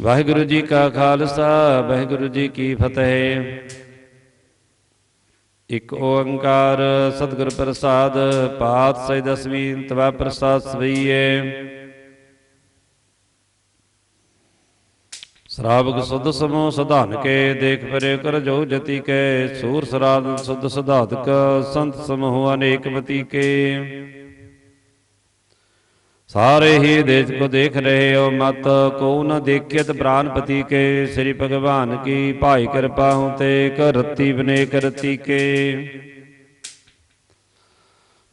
ਵਾਹਿਗੁਰੂ ਜੀ ਕਾ ਖਾਲਸਾ, ਵਾਹਿਗੁਰੂ ਜੀ ਕੀ ਫਤਿਹ। ਇਕ ਓੰਕਾਰ ਸਤਿਗੁਰ ਪ੍ਰਸਾਦ ਪਾਤ ਸਹਿ ਦਸਵੀਂ ਤਵਾ ਪ੍ਰਸਾਦ ਸਵਈਏ। ਸ਼ਰਾਬਕ ਸੁਧ ਸਮੋ ਸਧਾਨ ਕੇ, ਦੇਖ ਪਰੇ ਕਰ ਜੋ ਜਤੀ ਕੇ। ਸੂਰ ਸਰਾਦ ਸੁਧ ਸਧਾਤਕ, ਸੰਤ ਸਮੂਹ ਅਨੇਕ ਮਤੀ ਕੇ। ਸਾਰੇ ਹੀ ਦੇਸ਼ ਕੋ ਦੇਖ ਰਹੇ ਹੋ ਮਤ ਕੋ ਨ ਦੇਖਿਤ ਪ੍ਰਾਨਪਤੀ ਕੇ, ਸ੍ਰੀ ਭਗਵਾਨ ਕੀ ਭਾਈ ਕਿਰਪਾ ਹੂੰ ਤੇ ਕਰਤੀ ਬਨੇ ਕਰਤੀ ਕੇ।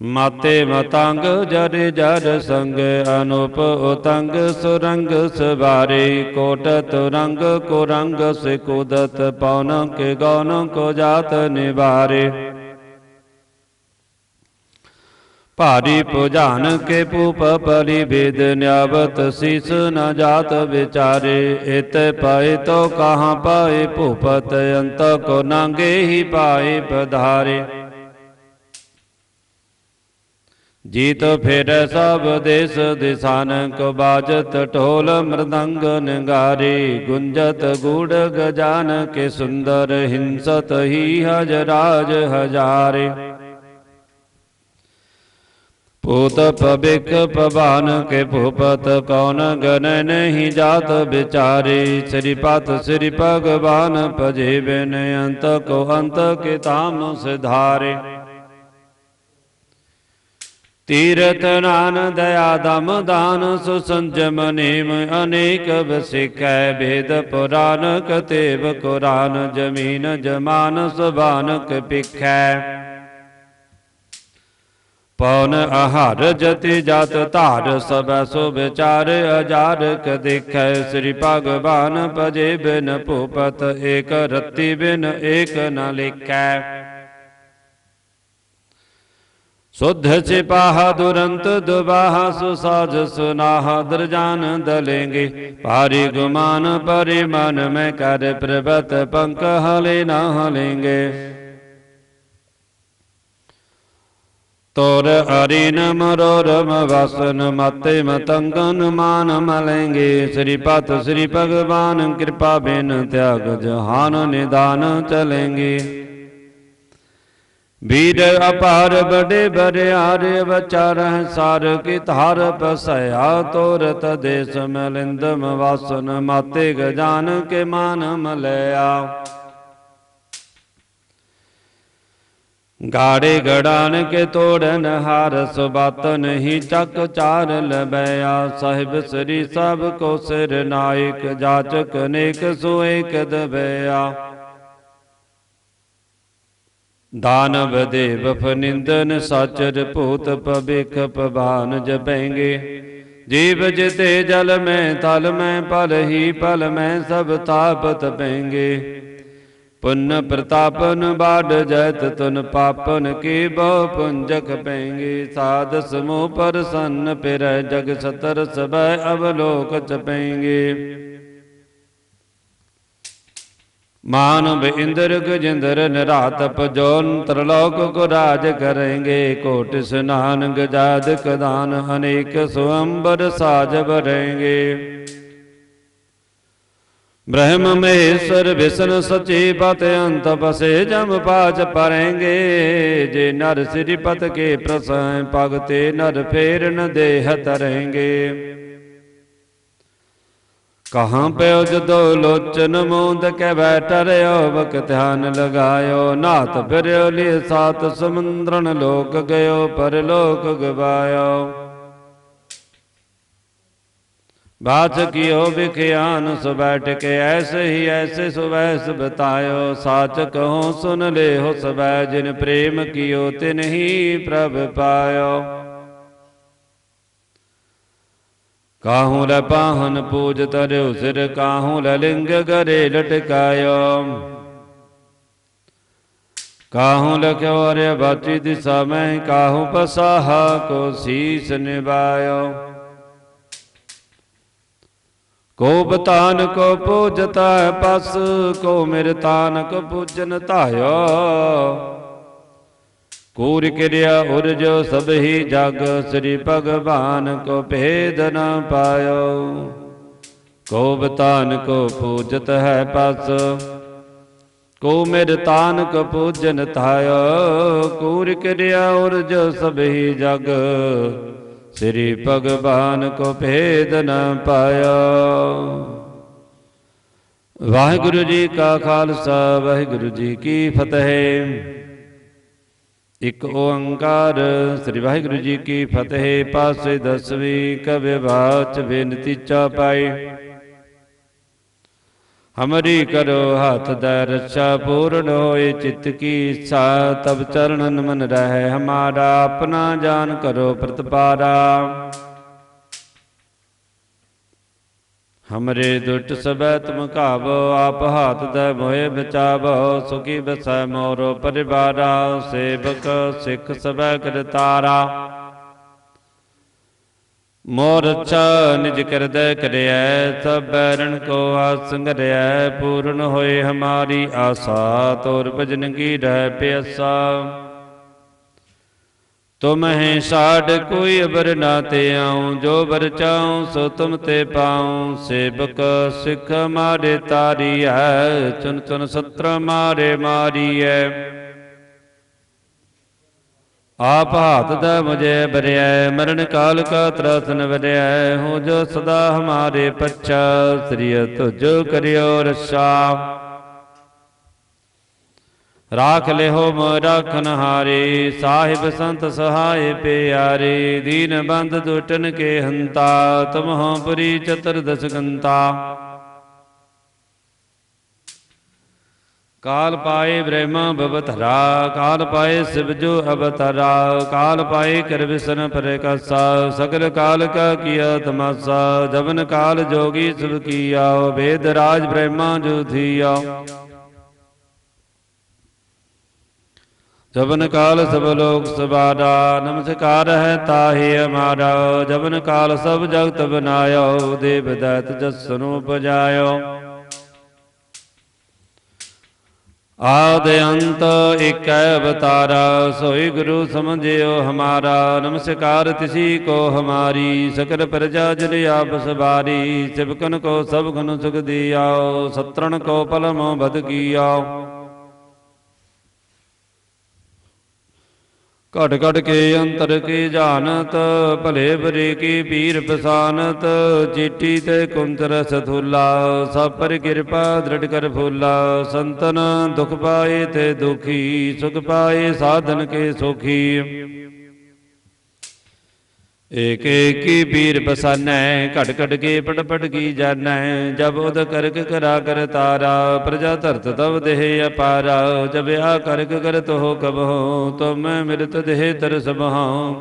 ਮਾਤੇ ਮਤੰਗ ਜਰ ਜਰ ਸੰਗ, ਅਨੂਪ ਉਤੰਗ ਸੁਰੰਗ ਸਵਾਰੇ, ਕੋਟ ਤੁਰੰਗ ਕੋ ਰੰਗ ਸੇ ਕੁਦਤ ਪੌਨ ਕੇ ਗੌਨ ਕੋ ਜਾਤ ਨਿਵਾਰੇ। ਭਾਰੀ ਪੁਜਾਨ ਕੇ ਪੂਪ ਪਲੀ ਬੇਦ ਨਿਆਵਤ ਸੀਸ ਨ ਜਾਤ ਵਿਚਾਰੇ, ਇਤ ਪਾਏ ਤੋ ਕਹਾਂ ਪਾਏ ਭੂਪਤ ਅੰਤ ਕੋ ਨਾਂਗੇ ਹੀ ਪਾਏ ਪਧਾਰੇ। ਜੀਤ ਫਿਰ ਸਭ ਦੇਸ ਦਿਸਾਨ ਕੋ ਬਾਜਤ ਢੋਲ ਮਰਦੰਗ ਨਗਾਰੇ, ਗੁੰਜਤ ਗੂੜ ਗਜਾਨ ਕੇ ਸੁੰਦਰ ਹਿੰਸਤ ਹੀ ਹਜਰਾਜ ਹਜਾਰੇ। ਪੂਤ ਪਬਿਕ ਪਵਾਨ ਕੇ ਭੂਪਤ ਕੌਣ ਗਨ ਨਹੀਂ ਜਾਤ ਵਿਚਾਰੀ? ਸ੍ਰੀ ਪਤ ਸ੍ਰੀ ਭਗਵਾਨ ਭਜੇ ਬਿਨ ਅੰਤ ਕੋ ਅੰਤ ਕੇ ਤਾਮ ਸਿਧਾਰੇ। ਤੀਰਥ ਨਾਨ ਦਇਆ ਦਮ ਦਾਨ ਸੁ ਸੰਜਮ ਨੇਮ, ਅਨੇਕ ਵਸਿਕੈ ਭੇਦ ਪੁਰਾਨ ਕਤੇਬ ਕੁਰਾਨ, ਜਮੀਨ ਜਮਾਨ ਸੁਬਾਨਕ ਪਿਖੈ ਪਉਨ ਆਹਾਰ ਜਤੀ ਜਤ ਧਾਰ ਸਬੈ ਸੋ ਵਿਚਾਰ ਅਜਾਰ ਦੇਖੈ ਸ੍ਰੀ ਭਗਵਾਨ ਭਜੇ ਬਿਨ ਭੂਪਤ, ਏਕ ਰਤੀ ਬਿਨ ਏਕ ਨ ਲਿਖੈ। ਸੁਧ ਸਿਪਾਹ ਦੁਰੰਤ ਦੁਬਾਹ ਸੁਸਾਜ ਸੁਨਾਹ, ਦਰਜਾਨ ਦਲੇਂਗੇ। ਪਾਰੀ ਗੁਮਾਨ ਪਰਿ ਮਨ ਮੈਂ ਕਰ ਪ੍ਰਭਤ ਪੰਕ ਹਲੇ ਨਾ ਹਲੇਂਗੇ ਤੋਰ ਅਰੀਨ ਮਰੋਰਮ ਵਸਨ ਮਤੇ ਮਤੰਗਨ ਮਾਨ ਮਲੇਂਗੇ। ਸ੍ਰੀ ਪਤ ਸ੍ਰੀ ਭਗਵਾਨ ਕਿਰਪਾ ਬਿਨ ਤਿਆਗ ਜਹਾਨ ਨਿਦਾਨ ਚਲੇਂਗੇ। ਵੀਰ ਅਪਾਰ ਬੜੇ ਬਰਿਆਰੇ ਵਚਾਰਹਿ ਸਾਰ ਕੀ ਧਾਰ ਪਸਇਆ ਤੋਰਤ ਦੇਸ ਮਲਿੰਦਮ ਵਾਸਨ ਮਾਤੇ ਗਜਾਨ ਕੇ ਮਾਨ ਮਲਿਆ। ਗਾੜੇ ਗੜਾਨ ਕੇ ਤੋੜਨ ਹਾਰ ਸੁਬਤ ਨਹੀਂ ਚੱਕ ਚਾਰ ਲਬਿਆ ਸਾਹਿਬ ਸ੍ਰੀ ਸਭ ਕੋ ਸਿਰ ਨਾਇਕ ਜਾਚਕ ਨੇਕ ਸੋ ਏਕ ਦਬਿਆ ਦਾਨਵ ਦੇਵ ਫਨਿੰਦਨ ਸਾਚਰ ਭੂਤ ਪਬਿਖ ਪਵਾਨ ਜਪੈਂਗੇ ਜੀਵ ਜਿਤੇ ਜਲ ਮੈਂ ਤਲ ਮੈਂ ਪਲ ਹੀ ਪਲ ਮੈਂ ਸਭ ਤਾਪਤ ਪੈਂਗੇ ਪੁੰਨ ਪ੍ਰਤਾਪਨ ਬਾੜ ਜੈਤ ਤੁਨ ਪਾਪਨ ਕੀ ਬਹੁ ਪੁੰਜਕ ਪੈਂਗੇ। ਸਾਧ ਸਮੂਹ ਪਰਸੰਨ ਪਿਰੈ ਜਗ ਸਤਰ ਸਬੈ ਅਵਲੋਕ ਚਪੈਂਗੇ ਮਾਨਵ ਇੰਦਰ ਗਜਿੰਦਰ ਨਿਰਾਤਪ ਜੋਨ ਤਰਲੋਕ ਕੋ ਰਾਜ ਕਰੇਂਗੇ। ਕੋਟ ਸਨਾਨ ਗਜਾਦ ਕਦਾਨ ਅਨੇਕ ਸੁਅੰਬਰ ਸਾਜ ਬਰੇਂਗੇ ਬ੍ਰਹਮ ਮਹੇਸ਼ਰ ਵਿਸ਼ਨ ਸਚੀ ਪਤ ਅੰਤ ਬਸੇ ਜਮ ਪਾਚ ਪਰੇਂਗੇ। ਜੇ ਨਰ ਸ੍ਰੀ ਪਤ ਕੇ ਪ੍ਰਸੈ ਭਗਤੇ, ਨਰ ਫੇਰ ਦੇਹ ਤਰੇਂਗੇ। ਕਹਾਂ ਪਿਓ ਜਦੋ ਲੋਚਨ ਮੂੰਦ ਕੇ ਬੈਠਰਿਓ ਬਕ ਧਿਆਨ ਲਗਾਇਓ ਨਾਤ ਫਿਰਿਓ ਲਈ ਸਾਤ ਸਮੁੰਦਰਨ ਲੋਕ ਗਇਓ ਪਰ ਲੋਕ ਗਵਾਇਓ। ਬਾਤ ਕੀਓ ਵਿਖਿਆਨ ਸੁਬੈਠ ਕੇ ਐਸੇ ਹੀ ਐਸੇ ਸੁਵੈਸ ਬਤਾਇਓ। ਸਾਚ ਕਹੋ ਸੁਨ ਲੈ ਹੋ ਸਬੈ ਜਿਨ ਪ੍ਰੇਮ ਕੀਓ ਤਿਨ ਹੀ ਪ੍ਰਭ ਪਾਇਓ। ਕਾਹੂ ਲ ਪਾਹਨ ਪੂਜ ਤਰਿਉ ਸਿਰ ਕਾਹੂ ਲ ਲਿੰਗ ਗਰੇ ਲਟਕਾਇਓ। ਕਾਹੂ ਲਖਿਓ ਅਰੇ ਬਾਤੀ ਦਿਸਾ, ਮੈਂ ਕਾਹੂ ਪਸਾਹਾ ਕੋ ਸੀਸ ਨਿਵਾਇਓ ਕੋ ਬਤਾਨ ਕੋ ਪੂਜਤਾ ਪਸ ਕੋ ਮਿਰ ਤਾਨ ਕੋ ਪੂਜਨ ਧਾਇਓ ਕੂਰ ਕਿਰਿਆ ਉਰਜ ਸਭ ਹੀ ਜਗ, ਸ੍ਰੀ ਭਗਵਾਨ ਕੋ ਭੇਦ ਨ ਪਾਇਓ ਕੋ ਬਤਾਨ ਕੋ ਪੂਜਤ ਹੈ ਪਸ ਕੋ ਮਿਰ ਤਾਨ ਕੋ ਪੂਜਨ ਥਾਇ ਕੂਰ ਕਿਰਿਆ ਔਰ ਜੋ ਸਭੀ ਜਗ ਸ੍ਰੀ ਭਗਵਾਨ ਕੋ ਭੇਦ ਨ ਪਾਇਆ। ਵਾਹਿਗੁਰੂ ਜੀ ਕਾ ਖਾਲਸਾ, ਵਾਹਿਗੁਰੂ ਜੀ ਕੀ ਫਤਿਹ। ਇਕ ਓੰਕਾਰ ਸ੍ਰੀ ਵਾਹਿਗੁਰੂ ਜੀ ਕੀ ਫਤਿਹ, ਪਾਸੇ ਦਸਵੀਂ ਕਵਿ ਬਾਚ ਬੇਨਤੀ ਚਾ ਪਾਈ। ਹਮਰੀ ਕਰੋ ਹੱਥ ਦਾ ਰੱਛਾ ਪੂਰਨ ਹੋਏ ਚਿੱਤ ਕੀ ਇੱਛਾ ਤਬ ਚਰਨਨ ਮਨ ਰਹਿ ਹਮਾਰਾ ਆਪਣਾ ਜਾਨ ਕਰੋ ਪ੍ਰਤਪਾਰਾ ਹਮਰੇ ਦੁੱਟ ਸਬੈ ਤੁਮ ਘਾਵੋ ਆਪ ਹਾਥ ਦੇ ਮੋਏ ਬਚਾਵੋ ਸੁਖੀ ਬਸੈ ਮੋਰੋ ਪਰਿਵਾਰਾ ਸੇਵਕ ਸਿੱਖ ਸਬੈ ਕਰਤਾਰਾ ਮੋਰ ਅੱਛਾ ਨਿਜ ਕਰਦੈ ਕਰਿਐ, ਸਭ ਬੈਰਣ ਕੋ ਆਸੰਗਰਿਐ ਪੂਰਨ ਹੋਏ ਹਮਾਰੀ ਆਸਾ, ਤੋਰ ਭਜਨ ਕੀ ਰਹਿ ਪਿਆਸਾ। ਤੁਮ ਹੈ ਸਾਡ ਕੋਈ ਅਬਰ ਨਾ ਤੇ ਆਉ, ਜੋ ਬਰ ਚਾਉ ਸੋ ਤੁਮ ਤੇ ਪਾਉ। ਸੇਵਕ ਸਿੱਖ ਮਾਰੇ ਤਾਰੀ ਹੈ ਚੁਨ ਚੁਨ ਸਤਰ ਮਾਰੇ ਮਾਰੀਐ। ਆਪ ਹਾਥ ਦਾ ਮੁਝੇ ਬਰਿਐ, ਮਰਨ ਕਾਲ ਕਾ ਤਰਾਸਨ ਵਰਿਐ ਹੋ ਜੋ ਸਦਾ ਹਮਾਰੇ ਪੱਛਾ ਸ੍ਰੀ ਤੁਜੋ ਕਰਿਓ ਰਸਾ ਰਾਖ ਲਿਓ ਮੋ ਰਾਖਨ ਹਾਰੇ, ਸਾਹਿਬ ਸੰਤ ਸਹਾਏ ਪਿਆਰੇ, ਦੀਨ ਬੰਦ ਦੁਟਨ ਕੇ ਹੰਤਾ, ਤੁਮਹੁ ਪੁਰੀ ਚਤੁਰਦਸ ਗੰਤਾ। ਕਾਲ ਪਾਏ ਬ੍ਰਹਮਾ ਭਵਤਰਾ ਕਾਲ ਪਾਏ ਸਿਵ ਜੋ ਅਵਤਰਾ, ਕਾਲ ਪਾਏ ਕਰ ਵਿਸ਼ਨ ਸਗਲ ਕਾਲ ਕਾ ਕੀਆ ਤਮਾਸਾ, ਜਵਨ ਕਾਲ ਜੋਗੀ ਸੁਭ ਕੀਆ, ਵੇਦ ਰਾਜ ਬ੍ਰਹਮਾ ਜੋ ਜਵਨ ਕਾਲ ਸਭ ਲੋਕ ਸਵਾਰਾ, ਨਮਸਕਾਰ ਹੈ ਤਾਹੇ ਹਮਾਰਾ ਜਵਨ ਕਾਲ ਸਭ ਜਗਤ ਬਨਾਇਓ, ਦੇਵ ਦੈਤ ਜਸਨੂ ਪਜਾਇਓ। ਆਦ ਅੰਤ ਇਕੈ ਅਵਤਾਰਾ, ਸੋਈ ਗੁਰੂ ਸਮਝਿਓ ਹਮਾਰਾ, ਨਮਸਕਾਰ ਤਿਸੀ ਕੋ ਹਮਾਰੀ ਸਕਲ ਪ੍ਰਜਾ ਜਨ ਆਪਸ ਬਾਰੀ ਸਿਵਕਨ ਕੋ ਸਭ ਗੁਣ ਸੁਖ ਦਿਆਓ, ਸਤਰਣ ਕੋ ਪਲਮ ਬਦ ਕੀਆਓ। ਘਟ ਘਟ ਕੇ ਅੰਤਰ ਕੀ ਜਾਣਤ, ਭਲੇ ਬਰੇ ਕੀ ਪੀਰ ਪਸਾਨਤ, ਚੀਟੀ ਤੇ ਕੁੰਤਰ ਸਥੂਲਾ, ਸਭ ਪਰ ਕਿਰਪਾ ਦ੍ਰਿੜ ਕਰ ਫੂਲਾ, ਸੰਤਨ ਦੁਖ ਪਾਏ ਤੇ ਦੁਖੀ, ਸੁਖ ਪਾਏ ਸਾਧਨ ਕੇ ਸੁਖੀ। ਏਕ ਏਕੀ ਪੀਰ ਬਸਾਨੈ ਘਟ ਘਟ ਕੇ ਪਟ ਪਟ ਕੀ ਜਾਣੈ, ਜਬ ਉਦ ਕਰਕ ਕਰਾ ਕਰ ਤਾਰਾ, ਪ੍ਰਜਾ ਧਰਤ ਤਵ ਦੇਹ ਅਪਾਰਾ, ਜਬ ਆ ਕਰਕ ਕਰਤ ਹੋ ਕਬ ਤੁਮ ਮਿਰਤ ਦੇਹ ਤਰ ਸਭਾਉ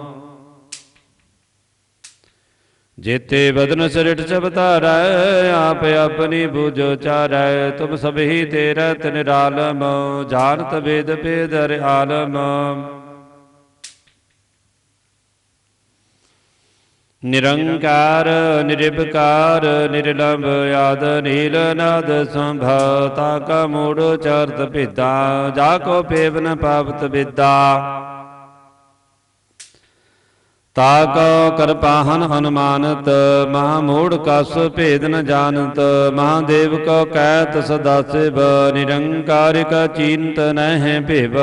ਜੇਤੇ ਬਦਨ ਸਰਿਟ ਸਭ ਧਾਰੈ, ਆਪ ਆਪਣੀ ਬੂਝੋ ਚਾਰੈ ਤੁਮ ਸਭੀ ਤੇਰਾ ਤਿਨ ਰਾਲਮ, ਜਾਣਤ ਵੇਦ ਪੇਦਰ ਆਲਮ। ਨਿਰੰਕਾਰ ਨਿਰਭਕਾਰ ਨਿਰਲੰਭ ਆਦ ਨੀਲ ਨਾਦ ਸੰਭਾ, ਤਾ ਕਾ ਮੂੜ ਚਰਤ ਭੇਦਾ, ਜਾ ਕੋ ਪੇਵਨ ਪਾਵਤ ਵਿਦਾ। ਤਾ ਕੋ ਕਰਪਾਹਨ ਹਨੁਮਾਨਤ, ਮਹਾ ਮੂੜ ਕਸ ਭੇਦ ਨ ਜਾਣਤ ਮਹਾਦੇਵ ਕੋ ਕਹਿਤ ਸਦਾ ਸਿਵ, ਨਿਰੰਕਾਰਿਕ ਚਿੰਤ ਨਹਿ ਭਿਵ।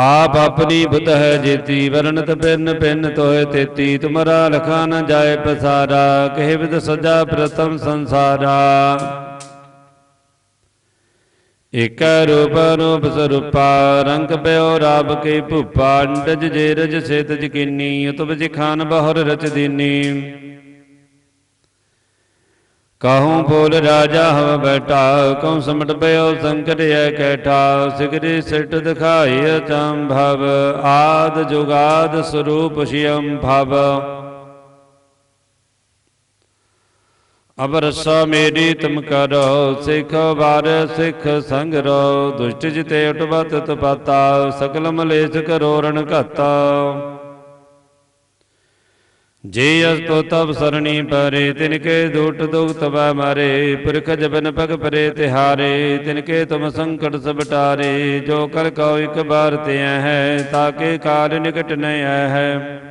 ਆਪ ਆਪਣੀ ਬੁੱਧ ਹੈ ਜੇਤੀ, ਵਰਣਤ ਪਿੰਨ ਪਿੰਨ ਤੋਏ ਤੇਤੀ, ਤੁਮਰਾ ਲਖਾ ਨ ਜਾਏ ਪਸਾਰਾ, ਕਹਿ ਵਿਦ ਸਜਾ ਪ੍ਰਤਮ ਸੰਸਾਰਾ। ਇਕ ਰੂਪ ਰੂਪ ਸਰੂਪਾ, ਰੰਗ ਪਿਓ ਰਾਬ ਕੇ ਭੂਪਾ, ਅੰਡਜ ਜੇ ਰਜ ਸੇਤ ਜਕੀਨੀ ਉਤਬ ਜਿਖਾਨ ਬਹੁਰ ਰਚ ਦੀਨੀ। ਕਾਹੂ ਬੋਲ ਰਾਜਾ ਹਵ ਬੈਠਾ, ਕਉ ਸਮਟ ਪਇਓ ਸੰਕਟ ਐ ਕੈਠਾ, ਸਿਗਰੀ ਸਿਟ ਦਿਖਾਈ ਅਚੰਭਵ ਆਦ ਜੁਗਾਦ ਸਰੂਪ ਸ਼ਿਯੰ ਭਵ। ਅਬਰਸਾ ਮੇਰੀ ਤੁਮ ਕਰੋ, ਸਿਖ ਵਾਰ ਸਿਖ ਸੰਗ ਰੋ, ਦੁਸ਼ਟ ਜਿਤੇ ਉਟਵਤ ਤਪਾਤਾ ਸਕਲ ਮਲੇਸ਼ ਕਰੋ ਰਣ ਘਾਤਾ। ਜੇ ਅਸਤੋ ਤਬ ਸਰਣੀ ਪਰੇ, ਤਿਨ ਕੇ ਦੂਟ ਦੁਖ ਤਬਾ ਮਾਰੇ, ਪੁਰਖ ਜਬਨ ਪਗ ਪਰੇ ਤਿਹਾਰੇ, ਤਿਨ ਕੇ ਤੁਮ ਸੰਕਟ ਸਭ ਟਾਰੇ, ਜੋ ਕਰ ਕਉ ਇਕ ਬਾਰ ਤੇ ਹੈ ਤਾਕੇ ਕਾਲ ਨਿਕਟ ਨ ਹੈ।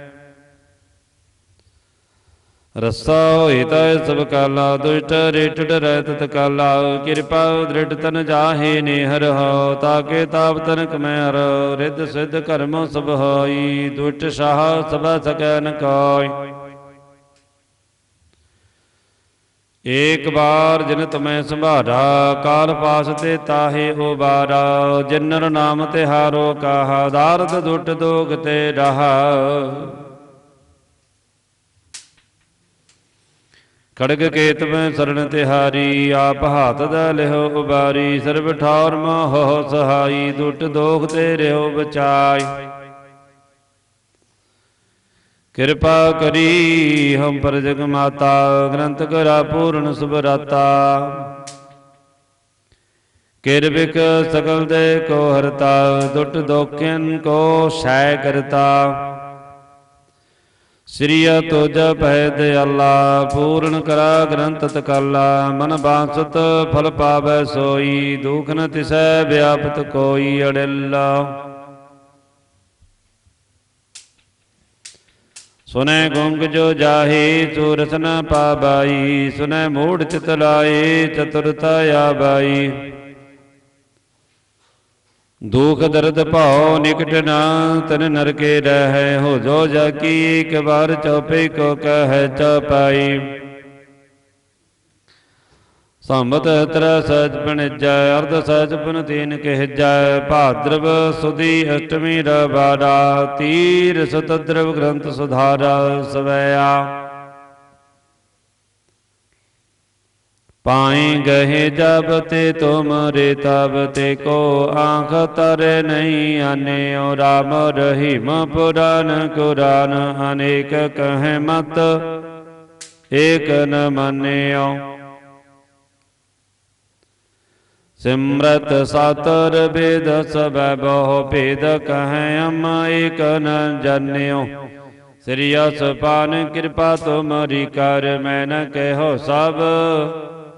ਰਸਾ ਹੋਏ ਤਾ ਸਭ ਕਾਲਾ, ਦੁਸ਼ਟ ਰੇਟ ਡਰੈ ਤਤ ਕਿਰਪਾ ਦ੍ਰਿੜ ਤਨ ਜਾਹੇ ਨੇ ਹਰ ਹੋ, ਤਾਕੇ ਤਾਪ ਤਨ ਕਮੈ ਹਰ, ਰਿੱਧ ਸਿੱਧ ਕਰਮ ਸਭ ਹੋਈ। ਦੁਸ਼ਟ ਸਾਹ ਸਭ ਸਕੈ ਨ ਕੋਈ। ਏਕ ਬਾਰ ਜਿਨ ਤਮੈ ਸੰਭਾਰਾ, ਕਾਲ ਪਾਸ ਤੇ ਤਾਹੇ ਉਬਾਰਾ ਜਿਨਰ ਨਾਮ ਤੇ ਹਾਰੋ ਕਾਹਾ, ਦਾਰਦ ਦੁੱਟ ਦੋਗ ਤੇ ਰਹਾ। ਖੜਗ ਕੇਤ ਮੈਂ ਸਰਣ ਤਿਹਾਰੀ, ਆਪ ਹਾਥ ਦਾ ਲਿਹੋ ਉਬਾਰੀ, ਸਰਬ ਠੌਰ ਮੋਹ ਸਹਾਈ, ਦੁੱਟ ਦੋਖ ਤੇ ਰਿਓ ਬਚਾਈ। ਕਿਰਪਾ ਕਰੀ ਹਮ ਪਰ ਜਗ ਮਾਤਾ, ਗ੍ਰੰਥ ਕਰਾ ਪੂਰਨ ਸੁਭਰਾਤਾ। ਕਿਰਬਿਕ ਸਕਲ ਦੇ ਕੋ ਹਰਤਾ, ਦੁੱਟ ਦੋਖਿਨ ਕੋ ਸੈ ਕਰਤਾ। ਸ੍ਰੀਆ ਤੁਜ ਭੈ ਦਿਆਲਾ ਪੂਰਨ ਕਰਾ ਗ੍ਰੰਥ ਤਕਾਲਾ, ਮਨ ਬਾਸਤ ਫਲ ਪਾਵੈ ਸੋਈ, ਦੁਖ ਨ ਤਿਸੈ ਵਿਆਪਤ ਕੋਈ ਅੜਿੱਲਾ। ਸੁਨੈ ਗੁੰਗ ਜੋ ਜਾਹੀ, ਚੂਰਸ ਨ ਪਾਬਾਈ, ਸੁਨੈ ਮੂੜ ਚਿਤ ਲਾਏ, ਚਤੁਰਤਾ ਆਬਾਈ ਦੁਖ ਦਰਦ ਭਾਉ ਨਿਕਟ ਨਾ, ਤਨ ਨਰਕੇ ਰਹੈ ਹੋ ਜੋ ਜਾ ਇੱਕ ਵਾਰ ਚਉਪੇ ਕੋ ਕਹੈ ਚਉਪਾਈ ਸੰਮਤ ਤਰ ਸਚ ਪਣਜੈ ਅਰਧ ਸਚ ਪਨ ਤੀਨ ਕਹਿਜੈ, ਭਾਦਰਵ ਸੁਦੀ ਅਸ਼ਟਮੀ ਰਬਾੜਾ ਤੀਰ ਸਤਦਰਵ ਗ੍ਰੰਥ ਸੁਧਾਰਾ ਸਵੈਆ। ਪਾਏ ਗਏ ਜਬ ਤੇ ਤੁਮਰੇ ਤਬ ਤੇ ਕੋ ਆਂਖ ਤਰੇ ਨਹੀਂ ਆਨਿਓ ਰਾਮ ਰਹੀਮ ਪੁਰਾਨ ਕੁਰਾਨ ਅਨੇਕ ਕਹੇ ਮਤ, ਏਕ ਨ ਮੰਨਿਓ। ਸਿਮਰਤ ਸਾਤਰ ਬੇਦ ਸਬੈ ਬਹੁ ਭੇਦ ਕਹੈ ਅਮ ਏਕ ਨ ਜਾਣਿਓ ਸ੍ਰੀ ਅਸਪਾਨ ਕਿਰਪਾ ਤੁਮਰੀ ਕਰ, ਮੈਂ ਨ ਕਹਿਓ ਸਭ।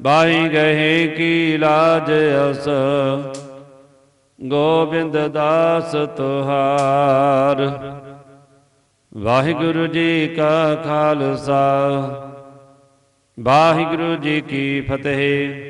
ਬਾਈ ਗਏ ਕੀ ਲਾਜ ਅਸ। ਗੋਬਿੰਦ ਦਾਸ ਤੁਹਾਰ। ਵਾਹਿਗੁਰੂ ਜੀ ਕਾ ਖਾਲਸਾ। ਵਾਹਿਗੁਰੂ ਜੀ ਕੀ ਫਤਿਹ।